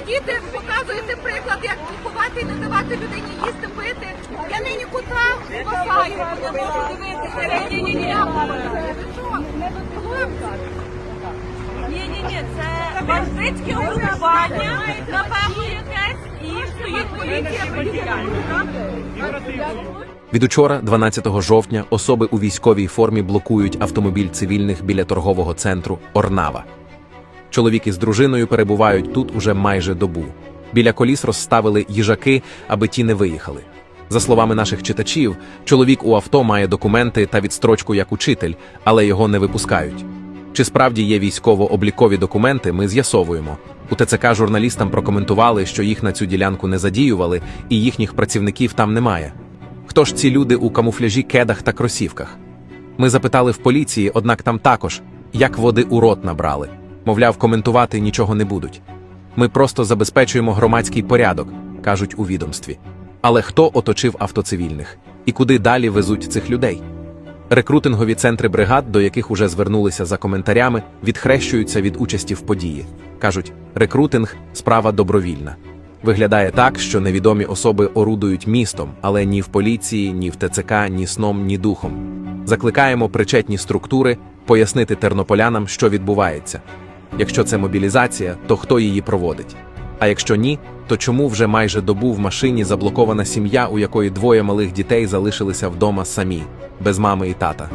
сидіти, показуєте приклад, як ховати і не давати людині їсти, пити. Я нині кота спасаю, не можу дивитися. Ні, ні, ні. Ні, ні, ні, це бандитське угрупування, напевно, якесь, і стоїть поліція поліція. Від учора, 12 жовтня, особи у військовій формі блокують автомобіль цивільних біля торгового центру Орнава. Чоловік із дружиною перебувають тут уже майже добу. Біля коліс розставили їжаки, аби ті не виїхали. За словами наших читачів, чоловік у авто має документи та відстрочку як учитель, але його не випускають. Чи справді є військово-облікові документи, ми з'ясовуємо. У ТЦК журналістам прокоментували, що їх на цю ділянку не задіювали, і їхніх працівників там немає. Хто ж ці люди у камуфляжі, кедах та кросівках? Ми запитали в поліції, однак там також, як води у рот набрали. Мовляв, коментувати нічого не будуть. Ми просто забезпечуємо громадський порядок, кажуть у відомстві. Але хто оточив автоцивільних? І куди далі везуть цих людей? Рекрутингові центри бригад, до яких уже звернулися за коментарями, відхрещуються від участі в події. Кажуть, рекрутинг справа добровільна. Виглядає так, що невідомі особи орудують містом, але ні в поліції, ні в ТЦК, ні сном, ні духом. Закликаємо причетні структури пояснити тернополянам, що відбувається. Якщо це мобілізація, то хто її проводить? А якщо ні, то чому вже майже добу в машині заблокована сім'я, у якої двоє малих дітей залишилися вдома самі, без мами і тата?